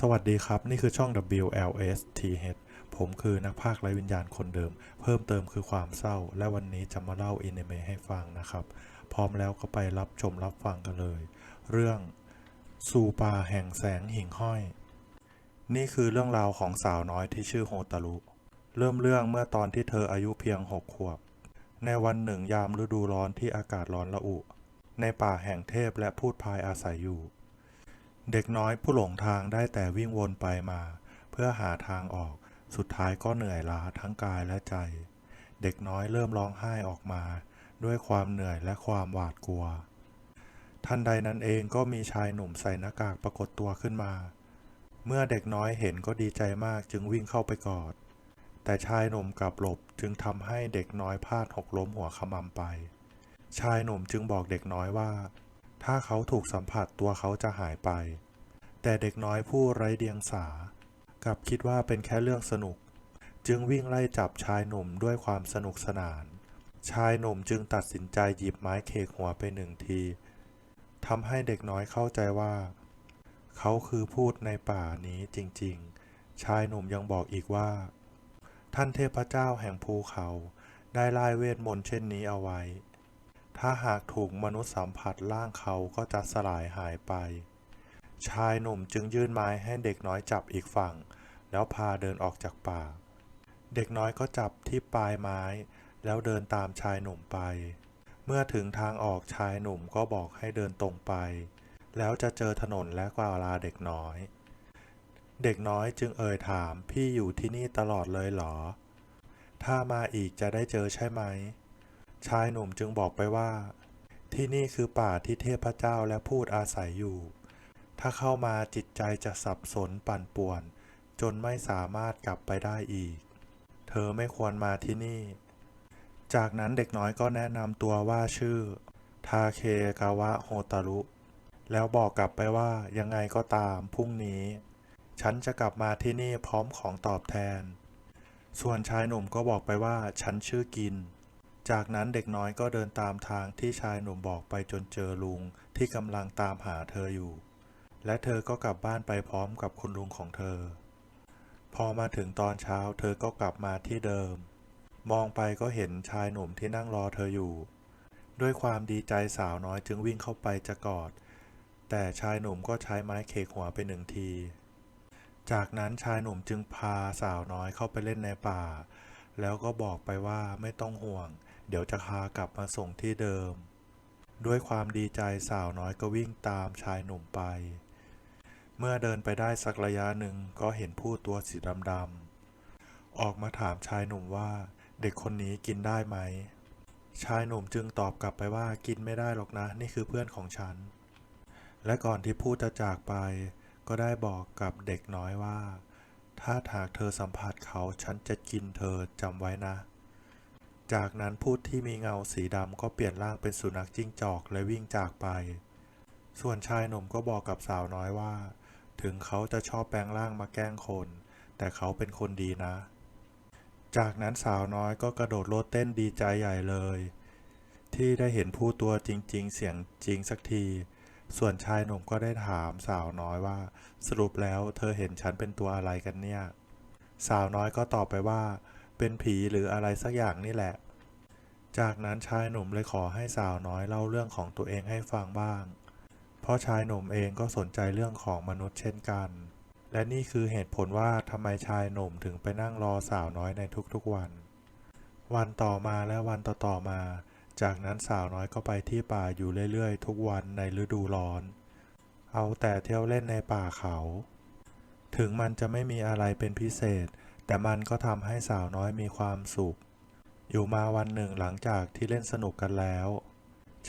สวัสดีครับ นี่คือช่อง WLSTH ผมคือนักพากย์ไร้วิญญาณคนเดิม เพิ่มเติมคือความเศร้า และวันนี้จะมาเล่าอินเมะให้ฟังนะครับ พร้อมแล้วก็ไปรับชมรับฟังกันเลย เรื่องซูปาแห่งแสงหิ่งห้อย นี่คือเรื่องราวของสาวน้อยที่ชื่อโฮตารุ เริ่มเรื่องเมื่อตอนที่เธออายุเพียงหกขวบ ในวันหนึ่งยามฤดูร้อนที่อากาศร้อนระอุ ในป่าแห่งเทพและพูดพายอาศัยอยู่ เด็กน้อยผู้หลงทางได้แต่วิ่งวนไปมา เพื่อหาทางออก สุดท้ายก็เหนื่อยล้าทั้งกายและใจ เด็กน้อยเริ่มร้องไห้ออกมา ด้วยความเหนื่อยและความหวาดกลัว ทันใดนั้นเองก็มีชายหนุ่มใส่หน้ากากปรากฏตัวขึ้นมา เมื่อเด็กน้อยเห็นก็ดีใจมากจึงวิ่งเข้าไปกอด แต่ชายหนุ่มกลับหลบจึงทำให้เด็กน้อยพลาดหกล้มหัวขมำไป ชายหนุ่มจึงบอกเด็กน้อยว่า ถ้าเขาถูกสัมผัสตัวเขาจะหายไป แต่เด็กน้อยผู้ไร้เดียงสา กลับคิดว่าเป็นแค่เรื่องสนุก จึงวิ่งไล่จับชายหนุ่มด้วยความสนุกสนาน ชายหนุ่มจึงตัดสินใจหยิบไม้เคกหัวไปหนึ่งทีทำให้เด็กน้อยเข้าใจว่า เขาคือพูดในป่านี้จริงๆ ชายหนุ่มยังบอกอีกว่า ท่านเทพเจ้าแห่งภูเขาได้ไล่เวทมนต์เช่นนี้เอาไว้ ถ้าหากถูกมนุษย์สัมผัสร่างเขาก็จะสลายหายไป ชายหนุ่มจึงยื่นไม้ให้เด็กน้อยจับอีกฝั่ง แล้วพาเดินออกจากป่า เด็กน้อยก็จับที่ปลายไม้ แล้วเดินตามชายหนุ่มไป เมื่อถึงทางออกชายหนุ่มก็บอกให้เดินตรงไป แล้วจะเจอถนนและกล่าวลาเด็กน้อย เด็กน้อยจึงเอ่ยถามพี่อยู่ที่นี่ตลอดเลยเหรอ ถ้ามาอีกจะได้เจอใช่ไหม ชายหนุ่มจึงบอกไปว่า ที่นี่คือป่าที่เทพเจ้าและพูดอาศัยอยู่ ถ้าเข้ามาจิตใจจะสับสนปั่นป่วน จนไม่สามารถกลับไปได้อีก เธอไม่ควรมาที่นี่ จากนั้นเด็กน้อยก็แนะนำตัวว่าชื่อ ทาเคกาวะโฮตารุ แล้วบอกกลับไปว่ายังไงก็ตามพรุ่งนี้ ฉันจะกลับมาที่นี่พร้อมของตอบแทน ส่วนชายหนุ่มก็บอกไปว่าฉันชื่อกิน จากนั้นเด็กน้อยก็เดินตามทางที่ชายหนุ่มบอกไปจนเจอลุงที่กำลังตามหาเธออยู่ และเธอก็กลับบ้านไปพร้อมกับคุณลุงของเธอ พอมาถึงตอนเช้าเธอก็กลับมาที่เดิม มองไปก็เห็นชายหนุ่มที่นั่งรอเธออยู่ ด้วยความดีใจสาวน้อยจึงวิ่งเข้าไปจะกอด แต่ชายหนุ่มก็ใช้ไม้เคกหัวไปหนึ่งที จากนั้นชายหนุ่มจึงพาสาวน้อยเข้าไปเล่นในป่า แล้วก็บอกไปว่าไม่ต้องห่วง เดี๋ยวจะพากลับมาส่งที่เดิม ด้วยความดีใจสาวน้อยก็วิ่งตามชายหนุ่มไป เมื่อเดินไปได้สักระยะหนึ่งก็เห็นผู้ตัวสีดำๆออกมาถามชายหนุ่มว่าเด็กคนนี้กินได้ไหม ชายหนุ่มจึงตอบกลับไปว่ากินไม่ได้หรอกนะ นี่คือเพื่อนของฉัน และก่อนที่พูดจะจากไป ก็ได้บอกกับเด็กน้อยว่า ถ้าหากเธอสัมผัสเขาฉันจะกินเธอจำไว้นะ จากนั้นพูดที่มีเงาสีดำก็เปลี่ยนร่างเป็นสุนัขจิ้งจอกและวิ่งจากไป ส่วนชายหนุ่มก็บอกกับสาวน้อยว่า ถึงเขาจะชอบแปลงร่างมาแกล้งคน แต่เขาเป็นคนดีนะ จากนั้นสาวน้อยก็กระโดดโลดเต้นดีใจใหญ่เลย ที่ได้เห็นผู้ตัวจริง ๆ เสียงจริงสักที ส่วนชายหนุ่มก็ได้ถามสาวน้อยว่า สรุปแล้วเธอเห็นฉันเป็นตัวอะไรกันเนี่ย สาวน้อยก็ตอบไปว่า เป็นผีหรืออะไรสักอย่างนี่แหละ จากนั้นชายหนุ่มเลยขอให้สาวน้อยเล่าเรื่องของตัวเองให้ฟังบ้าง เพราะชายหนุ่มเองก็สนใจเรื่องของมนุษย์เช่นกัน และนี่คือเหตุผลว่าทำไมชายหนุ่มถึงไปนั่งรอสาวน้อยในทุกๆวัน วันต่อมาและวันต่อๆมา จากนั้นสาวน้อยก็ไปที่ป่าอยู่เรื่อยๆ ทุกวันในฤดูร้อน เอาแต่เที่ยวเล่นในป่าเขา ถึงมันจะไม่มีอะไรเป็นพิเศษ แต่มันก็ทำให้สาวน้อยมีความสุข อยู่มาวันหนึ่งหลังจากที่เล่นสนุกกันแล้ว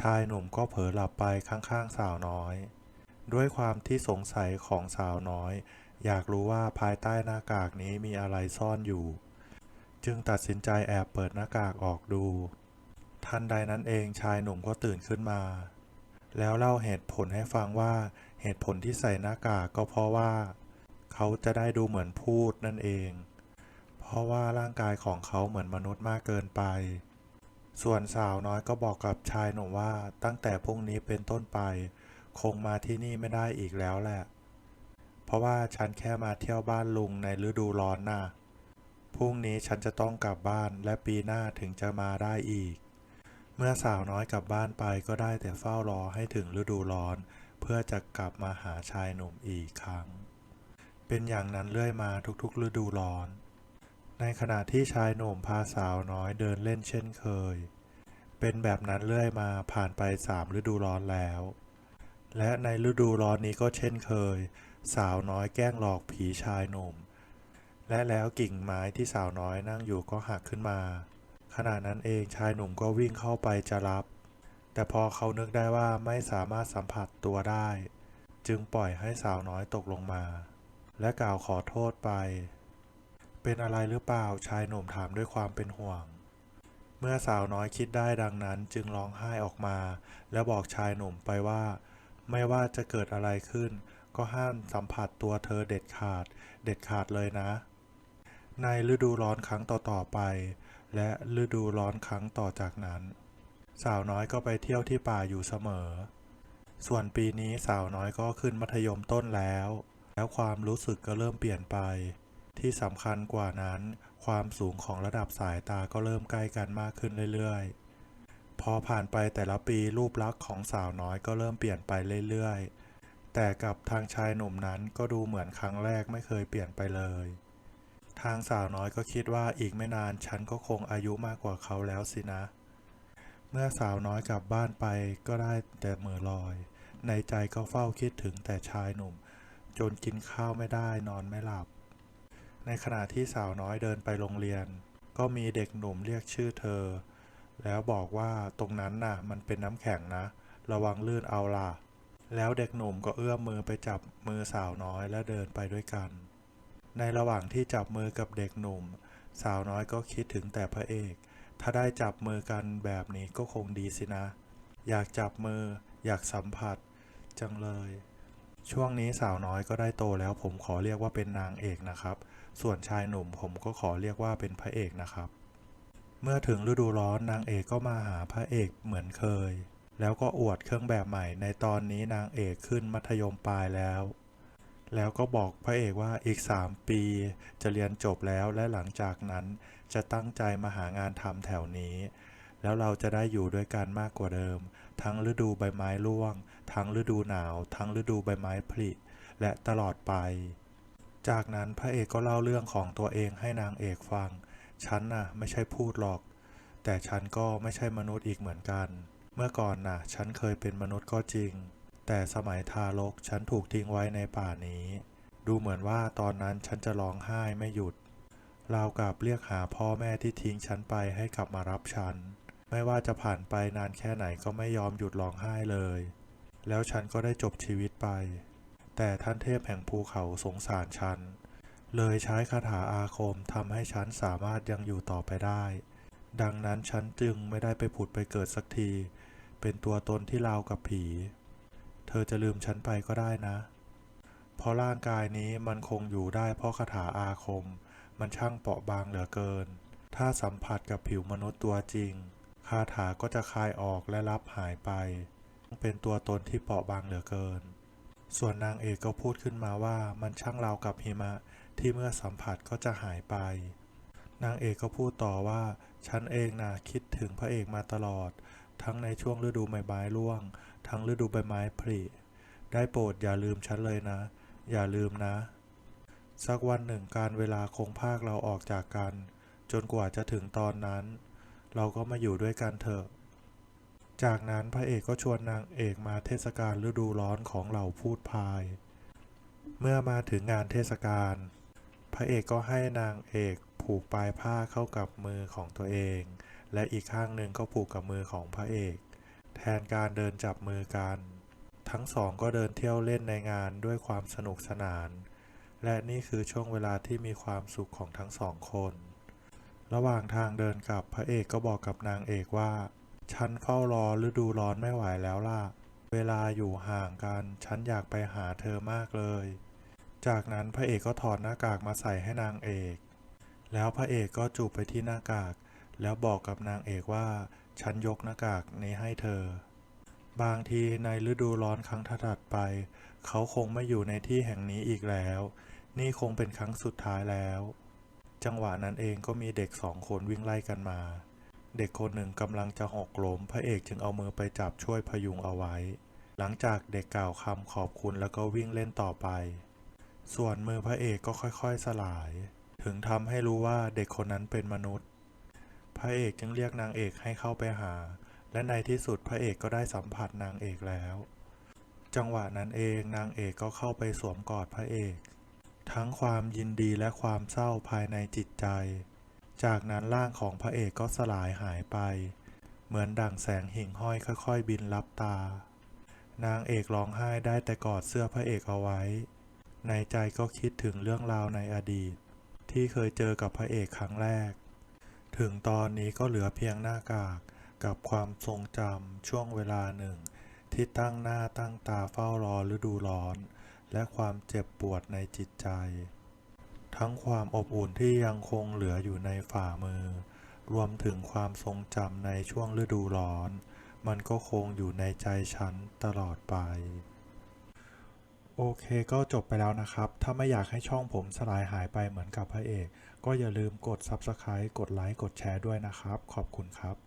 ชายหนุ่มก็เผลอหลับไปข้างๆสาวน้อย ด้วยความที่สงสัยของสาวน้อย อยากรู้ว่าภายใต้หน้ากากนี้มีอะไรซ่อนอยู่ จึงตัดสินใจแอบเปิดหน้ากากออกดู ทันใดนั้นเองชายหนุ่มก็ตื่นขึ้นมา แล้วเล่าเหตุผลให้ฟังว่าเหตุผลที่ใส่หน้ากากก็เพราะว่า เขาจะได้ดูเหมือนพูดนั่นเอง เพราะว่าร่างกายของเขาเหมือนมนุษย์มากเกินไป ส่วนสาวน้อยก็บอกกับชายหนุ่มว่าตั้งแต่พรุ่งนี้เป็นต้นไป คงมาที่นี่ไม่ได้อีกแล้วแหละ เพราะว่าฉันแค่มาเที่ยวบ้านลุงในฤดูร้อนน่ะพรุ่งนี้ฉันจะต้องกลับบ้านและปีหน้าถึงจะมาได้อีก เมื่อสาวน้อยกลับบ้านไปก็ได้แต่เฝ้ารอให้ถึงฤดูร้อน เพื่อจะกลับมาหาชายหนุ่มอีกครั้ง เป็นอย่างนั้นเรื่อยมาทุกๆ ฤดูร้อน ในขณะที่ชายหนุ่มพาสาวน้อยเดินเล่นเช่นเคย เป็นแบบนั้นเรื่อยมาผ่านไปสามฤดูร้อนแล้ว และในฤดูร้อนนี้ก็เช่นเคย สาวน้อยแกล้งหลอกผีชายหนุ่ม และแล้วกิ่งไม้ที่สาวน้อยนั่งอยู่ก็หักขึ้นมา ขณะนั้นเองชายหนุ่มก็วิ่งเข้าไปจะรับ แต่พอเขานึกได้ว่าไม่สามารถสัมผัสตัวได้ จึงปล่อยให้สาวน้อยตกลงมา และกล่าวขอโทษไป เป็นอะไรหรือเปล่าชายหนุ่มถามด้วยความเป็นห่วง เมื่อสาวน้อยคิดได้ดังนั้นจึงร้องไห้ออกมา แล้วบอกชายหนุ่มไปว่า ไม่ว่าจะเกิดอะไรขึ้น ก็ห้ามสัมผัสตัวเธอเด็ดขาด เด็ดขาดเลยนะ ในฤดูร้อนครั้งต่อๆไป และฤดูร้อนครั้งต่อจากนั้น สาวน้อยก็ไปเที่ยวที่ป่าอยู่เสมอ ส่วนปีนี้สาวน้อยก็ขึ้นมัธยมต้นแล้ว แล้วความรู้สึกก็เริ่มเปลี่ยนไป ที่สำคัญกว่านั้น ความสูงของระดับสายตาก็เริ่มใกล้กันมากขึ้นเรื่อยๆ พอผ่านไปแต่ละปีรูปลักษณ์ของสาวน้อยก็เริ่มเปลี่ยนไปเรื่อยๆ แต่กับทางชายหนุ่มนั้นก็ดูเหมือนครั้งแรกไม่เคยเปลี่ยนไปเลย ทางสาวน้อยก็คิดว่าอีกไม่นานฉันก็คงอายุมากกว่าเขาแล้วสินะ เมื่อสาวน้อยกลับบ้านไปก็ได้แต่เหมือลอย ในใจก็เฝ้าคิดถึงแต่ชายหนุ่ม จนกินข้าวไม่ได้นอนไม่หลับ ในขณะที่สาวน้อยเดินไปโรงเรียน ก็มีเด็กหนุ่มเรียกชื่อเธอ แล้วบอกว่าตรงนั้นน่ะ มันเป็นน้ำแข็งนะ ระวังลื่นเอาล่ะ แล้วเด็กหนุ่มก็เอื้อมมือไปจับมือสาวน้อยและเดินไปด้วยกัน ในระหว่างที่จับมือกับเด็กหนุ่ม สาวน้อยก็คิดถึงแต่พระเอก ถ้าได้จับมือกันแบบนี้ก็คงดีสินะ อยากจับมือ อยากสัมผัส จังเลยช่วงนี้สาวน้อยก็ได้โตแล้วผมขอเรียกว่าเป็นนางเอกนะครับ ส่วนชายหนุ่มผมก็ขอเรียกว่าเป็นพระเอกนะครับ เมื่อถึงฤดูร้อนนางเอกก็มาหาพระเอกเหมือนเคย แล้วก็อวดเครื่องแบบใหม่ในตอนนี้นางเอกขึ้นมัธยมปลายแล้ว แล้วก็บอกพระเอกว่าอีก 3 ปีจะเรียนจบแล้วและหลังจากนั้นจะตั้งใจมาหางานทำแถวนี้ แล้วเราจะได้อยู่ด้วยกันมากกว่าเดิม ทั้งฤดูใบไม้ร่วง ทั้งฤดูหนาว ทั้งฤดูใบไม้ผลิและตลอดไป จากนั้นพระเอกก็เล่าเรื่องของตัวเองให้นางเอกฟัง ฉันน่ะไม่ใช่พูดหรอก แต่ฉันก็ไม่ใช่มนุษย์อีกเหมือนกัน เมื่อก่อนน่ะ ฉันเคยเป็นมนุษย์ก็จริง แต่สมัยทารกฉันถูกทิ้งไว้ในป่านี้ ดูเหมือนว่าตอนนั้นฉันจะร้องไห้ไม่หยุด ราวกับเรียกหาพ่อแม่ที่ทิ้งฉันไปให้กลับมารับฉัน ไม่ว่าจะผ่านไปนานแค่ไหนก็ไม่ยอมหยุดร้องไห้เลย แล้วฉันก็ได้จบชีวิตไป แต่ท่านเทพแห่งภูเขาสงสารฉัน เลยใช้คาถาอาคมทำให้ฉันสามารถยังอยู่ต่อไปได้ ดังนั้นฉันจึงไม่ได้ไปผุดไปเกิดสักที เป็นตัวตนที่ราวกับผี เธอจะลืมฉันไปก็ได้นะ เพราะร่างกายนี้มันคงอยู่ได้เพราะคาถาอาคม มันช่างเปราะบางเหลือเกิน ถ้าสัมผัสกับผิวมนุษย์ตัวจริง คาถาก็จะคลายออกและรับหายไป เป็นตัวตนที่เปราะบางเหลือเกิน ส่วนนางเอกก็พูดขึ้นมาว่ามันช่างราวกับหิมะที่เมื่อสัมผัสก็จะหายไป นางเอกก็พูดต่อว่า ฉันเองนะคิดถึงพระเอกมาตลอด ทั้งในช่วงฤดูใบไม้ร่วง ทั้งฤดูใบไม้ผลิ ได้โปรดอย่าลืมฉันเลยนะ อย่าลืมนะ สักวันหนึ่งการเวลาคงพากเราออกจากกัน จนกว่าจะถึงตอนนั้น เราก็มาอยู่ด้วยกันเถอะ จากนั้นพระเอกก็ชวนนางเอกมาเทศกาลฤดูร้อนของเหล่าพูดพาย เมื่อมาถึงงานเทศกาล พระเอกก็ให้นางเอกผูกปลายผ้าเข้ากับมือของตัวเอง และอีกข้างหนึ่งก็ผูกกับมือของพระเอก แทนการเดินจับมือกัน ทั้งสองก็เดินเที่ยวเล่นในงานด้วยความสนุกสนาน และนี่คือช่วงเวลาที่มีความสุขของทั้งสองคน ระหว่างทางเดินกลับพระเอกก็บอกกับนางเอกว่า ฉันเฝ้ารอฤดูร้อนไม่ไหวแล้วล่ะ เวลาอยู่ห่างกัน ฉันอยากไปหาเธอมากเลย จากนั้นพระเอกก็ถอดหน้ากากมาใส่ให้นางเอก แล้วพระเอกก็จูบไปที่หน้ากาก แล้วบอกกับนางเอกว่า ฉันยกหน้ากากนี้ให้เธอ บางทีในฤดูร้อนครั้งถัดไป เขาคงไม่อยู่ในที่แห่งนี้อีกแล้ว นี่คงเป็นครั้งสุดท้ายแล้ว จังหวะนั้นเองก็มีเด็กสองคนวิ่งไล่กันมา เด็กคนหนึ่งกำลังจะหกล้มพระเอกจึงเอามือไปจับช่วยพยุงเอาไว้ หลังจากเด็กกล่าวคำขอบคุณแล้วก็วิ่งเล่นต่อไป ส่วนมือพระเอกก็ค่อยๆสลาย ถึงทำให้รู้ว่าเด็กคนนั้นเป็นมนุษย์ พระเอกจึงเรียกนางเอกให้เข้าไปหา และในที่สุดพระเอกก็ได้สัมผัสนางเอกแล้ว จังหวะนั้นเองนางเอกก็เข้าไปสวมกอดพระเอก ทั้งความยินดีและความเศร้าภายในจิตใจ จากนั้นร่างของพระเอกก็สลายหายไป เหมือนดั่งแสงหิ่งห้อยค่อยๆ บินลับตา นางเอกร้องไห้ได้แต่กอดเสื้อพระเอกเอาไว้ ในใจก็คิดถึงเรื่องราวในอดีต ที่เคยเจอกับพระเอกครั้งแรก ถึงตอนนี้ก็เหลือเพียงหน้ากากกับความทรงจำช่วงเวลาหนึ่ง ที่ตั้งหน้าตั้งตาเฝ้ารอฤดูร้อน และความเจ็บปวดในจิตใจ ทั้งความอบอุ่นที่ยังคงเหลืออยู่ในฝ่ามือ รวมถึงความทรงจำในช่วงฤดูร้อน มันก็คงอยู่ในใจฉันตลอดไป โอเคก็จบไปแล้วนะครับ ถ้าไม่อยากให้ช่องผมสลายหายไปเหมือนกับพระเอก ก็อย่าลืมกด Subscribe กดไลค์กดแชร์ด้วยนะครับ ขอบคุณครับ